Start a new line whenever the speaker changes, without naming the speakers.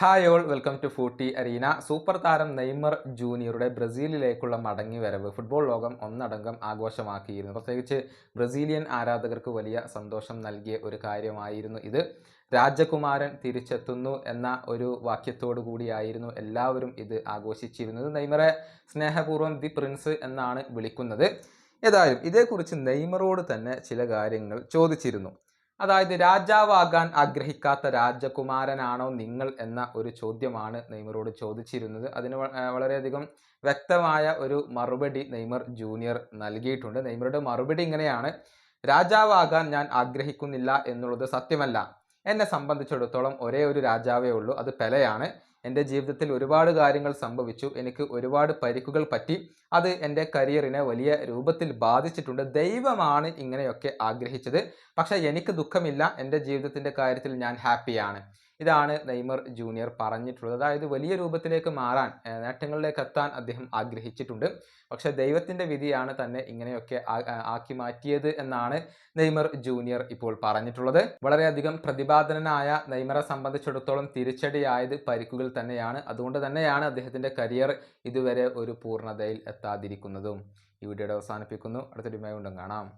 Hi all welcome to Footy Arena super താരം Neymar ജൂനിയറുടെ ബ്രസീലിലേക്കുള്ള മടങ്ങിവരവ് ഫുട്ബോൾ ലോകം ഒന്നടങ്കം ആഘോഷമാക്കിയിരുന്നു. പ്രത്യേകിച്ച് ബ്രസീലിയൻ ആരാധകർക്ക് വലിയ സന്തോഷം നൽകിയ ഒരു കാര്യമായിരുന്നു ഇത്. രാജകുമാരൻ തിരിച്ചെത്തുന്നു എന്ന ഒരു വാക്യത്തോടു കൂടിയായിരുന്നു എല്ലാവരും ഇത് ആഘോഷിച്ചിരുന്നത്. നെയ്മറെ സ്നേഹപൂർവം ദി പ്രിൻസ് എന്നാണ് വിളിക്കുന്നത്. ഏതായാലും ഇതേക്കുറിച്ച് നെയ്മറോട് തന്നെ ചില കാര്യങ്ങൾ ചോദിച്ചിരുന്നു. അതായത് രാജാവാകാൻ ആഗ്രഹിക്കാത്ത രാജകുമാരനാണോ നിങ്ങൾ എന്ന ഒരു ചോദ്യമാണ് നെയ്മറോട് ചോദിച്ചിരുന്നത്. അതിന് വളരെയധികം വ്യക്തമായ ഒരു മറുപടി നെയ്മർ ജൂനിയർ നൽകിയിട്ടുണ്ട്. നെയ്മറുടെ മറുപടി ഇങ്ങനെയാണ്. രാജാവാകാൻ ഞാൻ ആഗ്രഹിക്കുന്നില്ല എന്നുള്ളത് സത്യമല്ല. എന്നെ സംബന്ധിച്ചിടത്തോളം ഒരേ ഒരു രാജാവേ ഉള്ളൂ. അത് പെലയാണ്. എന്റെ ജീവിതത്തിൽ ഒരുപാട് കാര്യങ്ങൾ സംഭവിച്ചു. എനിക്ക് ഒരുപാട് പരിക്കുകൾ പറ്റി. അത് എന്റെ കരിയറിനെ വലിയ രൂപത്തിൽ ബാധിച്ചിട്ടുണ്ട്. ദൈവമാണ് ഇങ്ങനെയൊക്കെ ആഗ്രഹിച്ചത്. പക്ഷേ എനിക്ക് ദുഃഖമില്ല. എന്റെ ജീവിതത്തിന്റെ കാര്യത്തിൽ ഞാൻ ഹാപ്പിയാണ്. ഇതാണ് നെയ്മർ ജൂനിയർ പറഞ്ഞിട്ടുള്ളത്. അതായത് വലിയ രൂപത്തിലേക്ക് മാറാൻ നേട്ടങ്ങളിലേക്ക് എത്താൻ അദ്ദേഹം ആഗ്രഹിച്ചിട്ടുണ്ട്. പക്ഷേ ദൈവത്തിന്റെ വിധിയാണ് തന്നെ ഇങ്ങനെയൊക്കെ ആക്കി മാറ്റിയത് എന്നാണ് നെയ്മർ ജൂനിയർ ഇപ്പോൾ പറഞ്ഞിട്ടുള്ളത്. വളരെയധികം പ്രതിപാദനനായ നെയ്മറെ സംബന്ധിച്ചിടത്തോളം തിരിച്ചടിയായത് പരിക്കുകൾ തന്നെയാണ്. അതുകൊണ്ട് തന്നെയാണ് അദ്ദേഹത്തിന്റെ കരിയർ ഇതുവരെ ഒരു പൂർണതയിൽ എത്താതിരിക്കുന്നതും. ഈ വീഡിയോയുടെ അവസാനിപ്പിക്കുന്നു. അടുത്തൊരു വീണ്ടും കാണാം.